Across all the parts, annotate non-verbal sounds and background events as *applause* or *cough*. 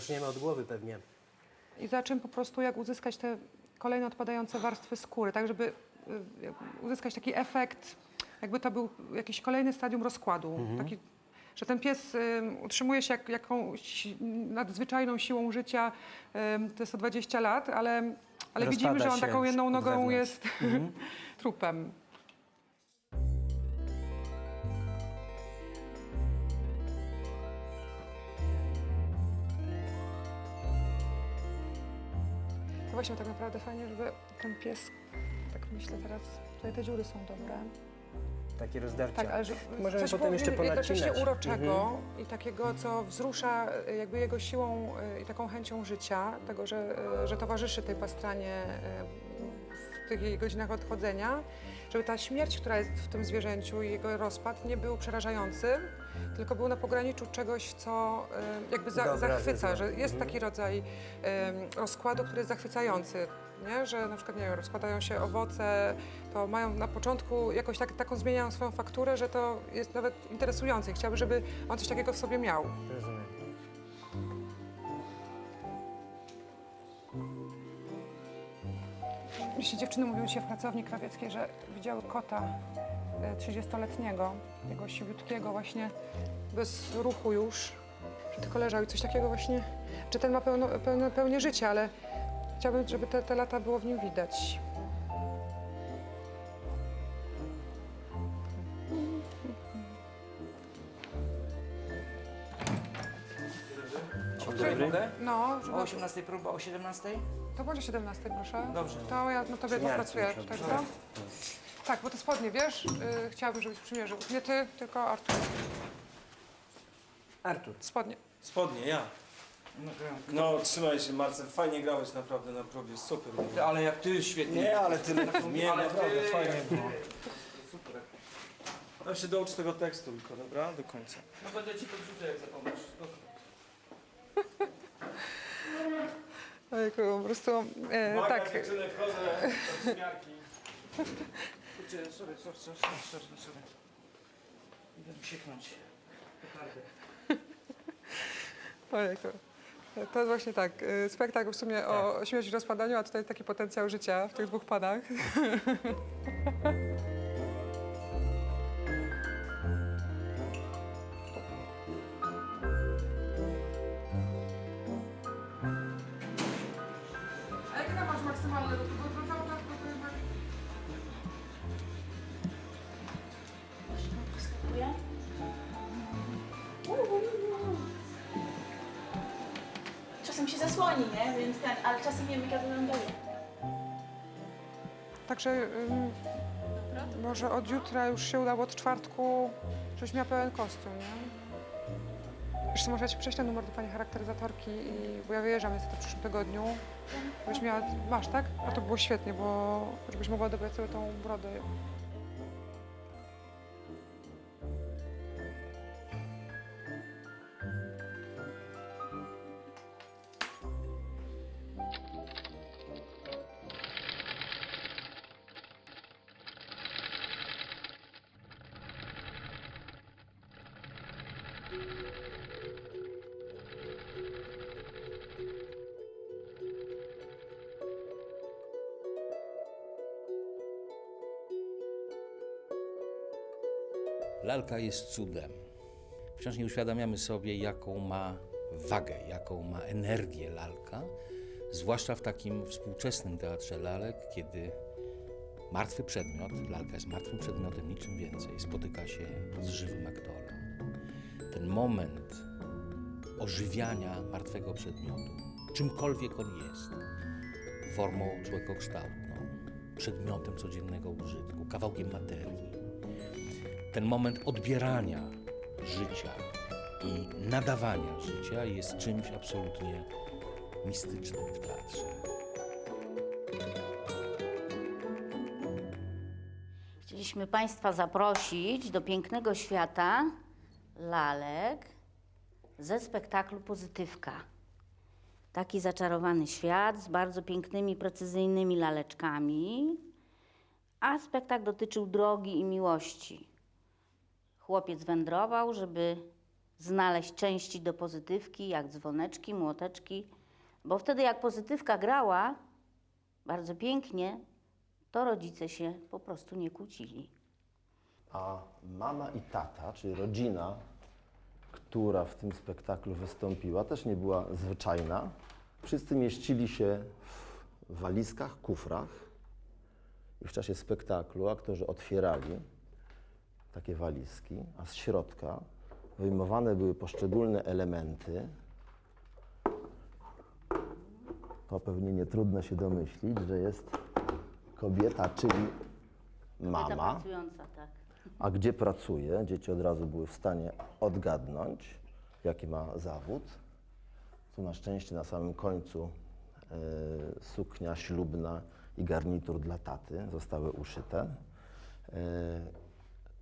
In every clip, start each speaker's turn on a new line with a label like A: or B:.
A: zaczniemy od głowy pewnie.
B: I zacząłem po prostu jak uzyskać te kolejne odpadające warstwy skóry, tak żeby y, uzyskać taki efekt, jakby to był jakiś kolejny stadium rozkładu. Taki, że ten pies y, utrzymuje się jak, jakąś nadzwyczajną siłą życia, y, jest 120 lat, ale, ale
A: Rozpada
B: widzimy, że on
A: się
B: taką jedną
A: od
B: nogą
A: wewnątrz.
B: jest *laughs* trupem. Właśnie tak naprawdę fajnie, żeby ten pies, tak myślę teraz, tutaj te dziury są dobre.
A: Takie rozdarcia.
B: Tak, ale że
A: Możemy
B: coś
A: potem jeszcze
B: jednocześnie
A: ponacinać.
B: uroczego i takiego, co wzrusza e, jakby jego siłą e, i taką chęcią życia, tego, że, e, że towarzyszy tej pastranie tych jej godzinach odchodzenia, żeby ta śmierć, która jest w tym zwierzęciu i jego rozpad nie był przerażający, tylko był na pograniczu czegoś, co e, jakby za,
A: Dobra,
B: zachwyca, że jest taki rodzaj em, rozkładu, który jest zachwycający, nie? że na przykład nie wiem, rozkładają się owoce, to mają na początku jakoś tak, taką zmieniają swoją fakturę, że to jest nawet interesujące i chciałabym, żeby on coś takiego w sobie miał.
A: Rozumiem.
B: Jeśli dziewczyny mówiły dzisiaj w pracowni krawieckiej, że widziały kota e, 30-letniego, tego siwiutkiego właśnie, bez ruchu już, że tylko leżał i coś takiego właśnie, że ten ma pełno, pełno, pełnię życia, ale chciałabym, żeby te, te lata było w nim widać.
A: Dobry.
B: No, że
C: O 18 próba, o 17?
B: To o 17 proszę.
C: Dobrze.
B: To ja na tobie popracuję, tak, to? Tak, bo te spodnie, wiesz, yy, chciałabym, żebyś przymierzył. Nie ty, tylko Artur.
A: Artur.
B: Spodnie.
D: Spodnie, ja. No, trzymaj się, Marcel, fajnie grałeś naprawdę na próbie, super.
C: Ty, ale jak ty świetnie.
D: Nie, ale ty, nie,
C: Ale
D: naprawdę,
C: ty-
D: fajnie było. Tam się doucz tego tekstu tylko, dobra? Do końca.
C: No będę ci podrzucał jak zapomnisz. *laughs*
B: Ojku, po prostu, e, tak.
D: dziewczyny, wchodzę do przymiarki.
C: Kurczę, sorry, sorry, sorry, sorry, sorry. Idę sieknąć. Petardę. *laughs*
B: Ojejku. To jest właśnie tak, y, spektakl w sumie o śmierci i rozpadaniu, a tutaj taki potencjał życia w tych dwóch panach. *laughs*
E: Czasem się zasłoni, nie? Więc ten, ale czasem nie wiem, jak wygląduje.
B: Także ym, może od jutra już się udało, od czwartku, żebyś miała pełen kostium, nie? Wiesz co, może ja ci prześlę numer do pani charakteryzatorki, i, bo ja wyjeżdżam niestety w przyszłym tygodniu. Żebyś miała, masz, tak? A to było świetnie, bo żebyś mogła dobrać sobie tą brodę.
F: Lalka jest cudem. Wciąż nie uświadamiamy sobie, jaką ma wagę, jaką ma energię lalka, zwłaszcza w takim współczesnym teatrze lalek, kiedy martwy przedmiot, lalka jest martwym przedmiotem, niczym więcej, spotyka się z żywym aktorem. Ten moment ożywiania martwego przedmiotu, czymkolwiek on jest, formą człowiekokształtną, przedmiotem codziennego użytku, kawałkiem materii, ten moment odbierania życia i nadawania życia jest czymś absolutnie mistycznym w teatrze.
G: Chcieliśmy Państwa zaprosić do pięknego świata lalek ze spektaklu Pozytywka. Taki zaczarowany świat z bardzo pięknymi, precyzyjnymi laleczkami, a spektakl dotyczył drogi i miłości. Chłopiec wędrował, żeby znaleźć części do pozytywki, jak dzwoneczki, młoteczki, bo wtedy jak pozytywka grała bardzo pięknie, to rodzice się po prostu nie kłócili.
H: A mama i tata, czyli rodzina, która w tym spektaklu wystąpiła, też nie była zwyczajna. Wszyscy mieścili się w walizkach, kufrach i w czasie spektaklu aktorzy otwierali takie walizki, a z środka wyjmowane były poszczególne elementy. To pewnie nie trudno się domyślić, że jest kobieta, czyli
G: Kobieta
H: mama.
G: pracująca, tak.
H: A gdzie pracuje? Dzieci od razu były w stanie odgadnąć, jaki ma zawód. Tu na szczęście na samym końcu e, suknia ślubna i garnitur dla taty zostały uszyte. E,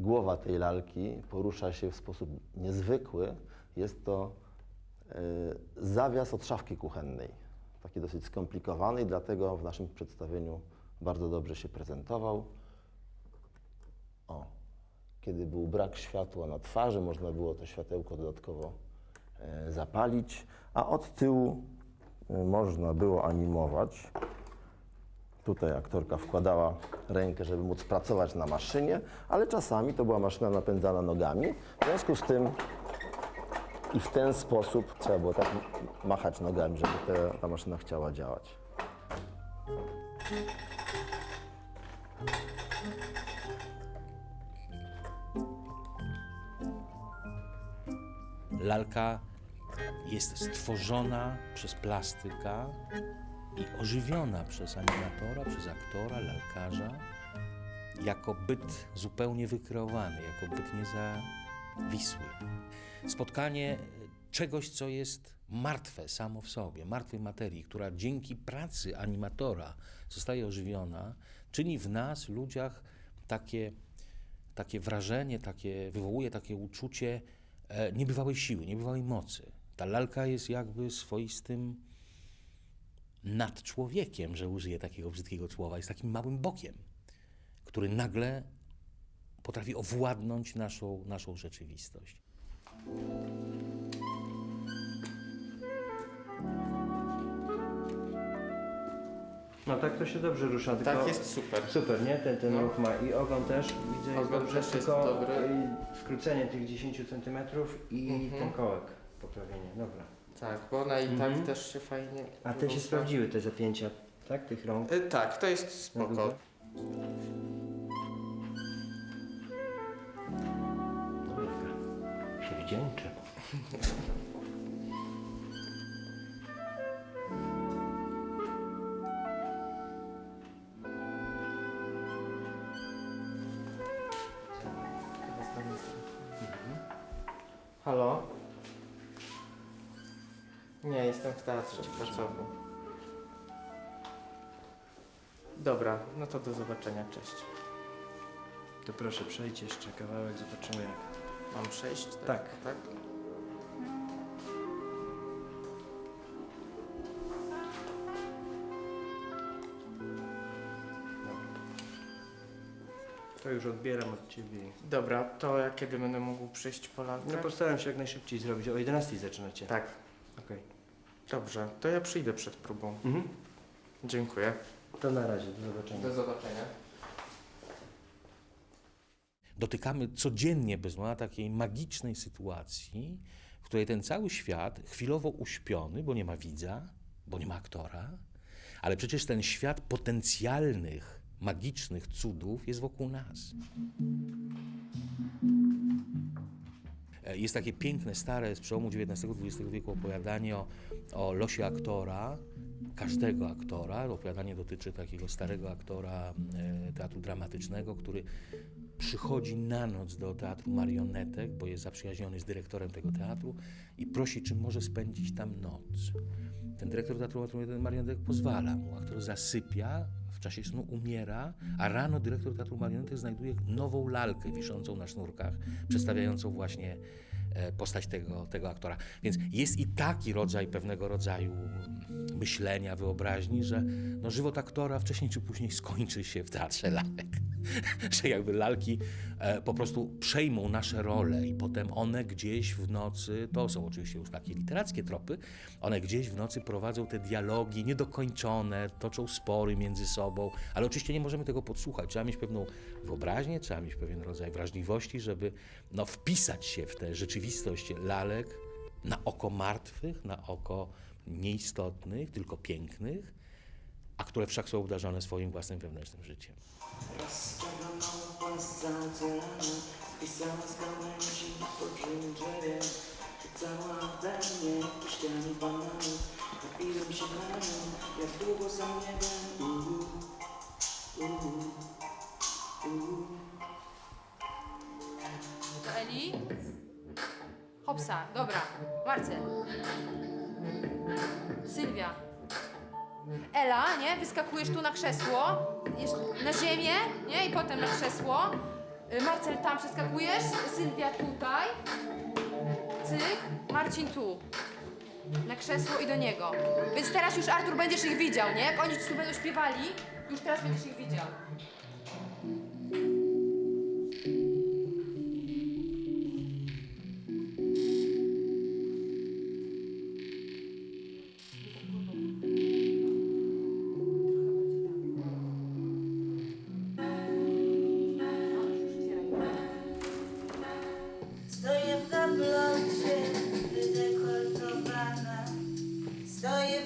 H: głowa tej lalki porusza się w sposób niezwykły. Jest to e, zawias od szafki kuchennej. Taki dosyć skomplikowany dlatego w naszym przedstawieniu bardzo dobrze się prezentował. O, kiedy był brak światła na twarzy, można było to światełko dodatkowo e, zapalić, a od tyłu e, można było animować. Tutaj aktorka wkładała rękę, żeby móc pracować na maszynie, ale czasami to była maszyna napędzana nogami. W związku z tym i w ten sposób trzeba było tak machać nogami, żeby te, ta maszyna chciała działać.
F: Lalka jest stworzona przez plastyka i ożywiona przez animatora, przez aktora, lalkarza, jako byt zupełnie wykreowany, jako byt niezawisły. Spotkanie czegoś, co jest martwe samo w sobie, martwej materii, która dzięki pracy animatora zostaje ożywiona, czyni w nas, ludziach, takie, takie wrażenie, takie, wywołuje takie uczucie e, niebywałej siły, niebywałej mocy. Ta lalka jest jakby swoistym nad człowiekiem, że użyję takiego brzydkiego słowa, jest takim małym bokiem, który nagle potrafi owładnąć naszą, naszą rzeczywistość.
A: No tak to się dobrze rusza, tylko...
C: Tak, jest super.
A: Super, nie? Ten, ten
C: No.
A: ruch ma i ogon też, widzę, jest
C: Ogon
A: dobrze,
C: też jest
A: tylko
C: dobry.
A: skrócenie tych 10 cm i
C: Mhm.
A: ten kołek, poprawienie, dobra.
C: Tak, bo ona i
A: Mhm.
C: tak też się fajnie.
A: A te się sprawdziły, te zapięcia, tak? Tych rąk?
C: Y, Tak, to jest spoko.
A: się wdzięczę. *laughs*
C: jestem w teatrze pracowni. Dobra, no to do zobaczenia, cześć.
A: To proszę, przejdź jeszcze kawałek, zobaczymy jak.
C: Mam przejść?
A: Tak.
C: tak?
A: To już odbieram od Ciebie.
C: Dobra, to ja kiedy będę mógł przyjść po lalkę?
A: No postaram się jak najszybciej zrobić. O 11 zaczynacie.
C: Tak,
A: Okej.
C: Dobrze, to ja przyjdę przed próbą.
A: Mhm.
C: Dziękuję.
A: To na razie, do zobaczenia.
C: Do zobaczenia.
F: Dotykamy codziennie bez mała takiej magicznej sytuacji, w której ten cały świat chwilowo uśpiony, bo nie ma widza, bo nie ma aktora, ale przecież ten świat potencjalnych, magicznych cudów jest wokół nas. E, Jest takie piękne, stare, z przełomu XIX-XX wieku opowiadanie o, o losie aktora, każdego aktora. Opowiadanie dotyczy takiego starego aktora e, teatru dramatycznego, który przychodzi na noc do teatru marionetek, bo jest zaprzyjaźniony z dyrektorem tego teatru i prosi, czy może spędzić tam noc. Ten dyrektor teatru marionetek pozwala mu. Aktor zasypia, w czasie snu umiera, a rano dyrektor teatru marionetek znajduje nową lalkę wiszącą na sznurkach, przedstawiającą właśnie e, postać tego, tego aktora. Więc jest i taki rodzaj pewnego rodzaju myślenia, wyobraźni, że no, żywot aktora wcześniej czy później skończy się w teatrze lalek. *laughs* że jakby lalki e, po prostu przejmą nasze role i potem one gdzieś w nocy, to są oczywiście już takie literackie tropy, one gdzieś w nocy prowadzą te dialogi niedokończone, toczą spory między sobą, ale oczywiście nie możemy tego podsłuchać. Trzeba mieć pewną wyobraźnię, trzeba mieć pewien rodzaj wrażliwości, żeby no, wpisać się w tę rzeczywistość lalek na oko martwych, na oko nieistotnych, tylko pięknych, a które wszak są obdarzone swoim własnym wewnętrznym życiem.
C: Rozstawiona małpa zaoceanu Spisała z gałęzi podrzym drzewie Rzucała we mnie kiszkiami bananu Napiłem się braniu, jak długo sam nie wiem Uhu,
I: Eli? Hopsa, dobra. Marcel. Sylwia. Ela, nie? Wyskakujesz tu na krzesło, na ziemię, nie? I potem na krzesło. Y, Marcel tam przeskakujesz, Sylwia tutaj. Cyk, Marcin tu. Na krzesło i do niego. Więc teraz już Artur będziesz ich widział, nie? Jak oni tu będą śpiewali, już teraz będziesz ich widział.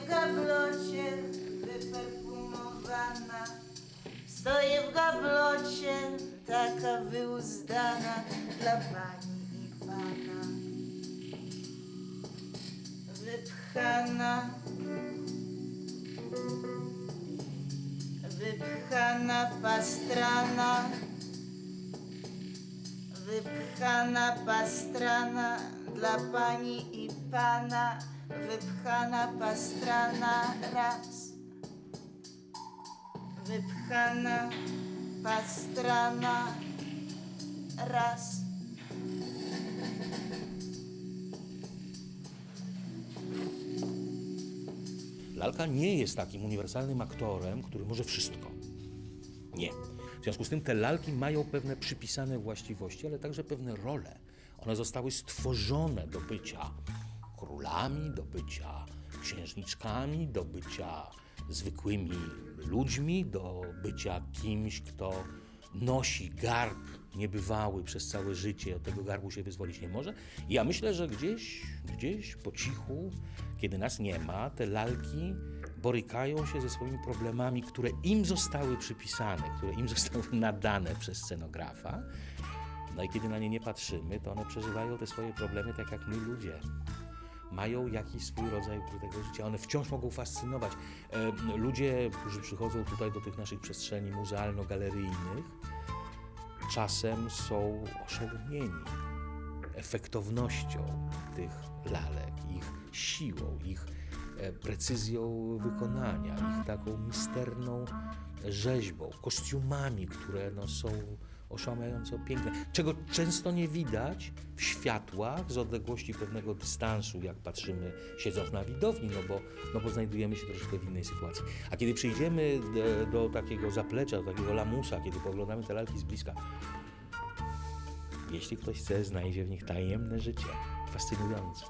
J: W gablocie, wyperfumowana. Stoję w gablocie, taka wyuzdana dla pani i pana. Wypchana, wypchana pastrana. Wypchana pastrana dla pani i pana. Wypchana pastrana raz. Wypchana pastrana raz.
F: Lalka nie jest takim uniwersalnym aktorem, który może wszystko. Nie. W związku z tym te lalki mają pewne przypisane właściwości, ale także pewne role. One zostały stworzone do bycia królami, do bycia księżniczkami, do bycia zwykłymi ludźmi, do bycia kimś, kto nosi garb niebywały przez całe życie, od tego garbu się wyzwolić nie może. I ja myślę, że gdzieś, gdzieś po cichu, kiedy nas nie ma, te lalki borykają się ze swoimi problemami, które im zostały przypisane, które im *laughs* zostały nadane przez scenografa. No i kiedy na nie nie patrzymy, to one przeżywają te swoje problemy tak jak my ludzie. Mają jakiś swój rodzaj ukrytego życia. One wciąż mogą fascynować. E, ludzie, którzy przychodzą tutaj do tych naszych przestrzeni muzealno-galeryjnych, czasem są oszołomieni efektownością tych lalek, ich siłą, ich e, precyzją wykonania, ich taką misterną rzeźbą, kostiumami, które no, są oszałamiająco piękne, czego często nie widać w światłach z odległości pewnego dystansu, jak patrzymy siedząc na widowni, no bo, no bo znajdujemy się troszkę w innej sytuacji. A kiedy przyjdziemy do, do takiego zaplecza, do takiego lamusa, kiedy poglądamy te lalki z bliska, jeśli ktoś chce, znajdzie w nich tajemne życie, fascynujące.